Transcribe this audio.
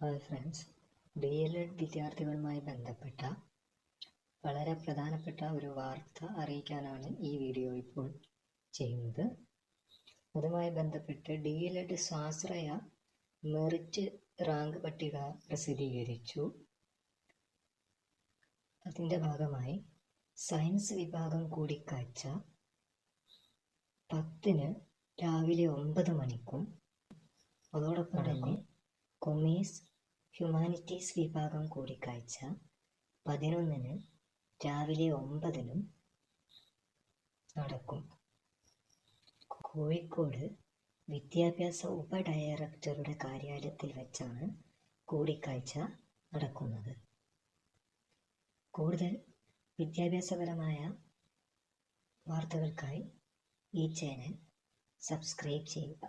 Hi friends D El Ed വിദ്യാർത്ഥികളുമായി ബന്ധപ്പെട്ട വളരെ പ്രധാനപ്പെട്ട ഒരു വാർത്ത അറിയിക്കാനാണ് ഈ വീഡിയോ ഇപ്പോൾ ചെയ്യുന്നത്. അതുമായി ബന്ധപ്പെട്ട് ഡി എൽ എഡ് സ്വാശ്രയ മെറിറ്റ് റാങ്ക് പട്ടിക പ്രസിദ്ധീകരിച്ചു. അതിന്റെ ഭാഗമായി സയൻസ് വിഭാഗം കൂടിക്കാഴ്ച പത്തിന് രാവിലെ ഒമ്പത് മണിക്കും അതോടൊപ്പം തന്നെ കൊമേഴ്സ് ഹ്യൂമാനിറ്റീസ് വിഭാഗം കൂടിക്കാഴ്ച പതിനൊന്നിന് രാവിലെ ഒമ്പതിനും നടക്കും. കോഴിക്കോട് വിദ്യാഭ്യാസ ഉപ ഡയറക്ടറുടെ കാര്യാലയത്തിൽ വെച്ചാണ് കൂടിക്കാഴ്ച നടക്കുന്നത്. കൂടുതൽ വിദ്യാഭ്യാസപരമായ വാർത്തകൾക്കായി ഈ ചാനൽ സബ്സ്ക്രൈബ് ചെയ്യുക.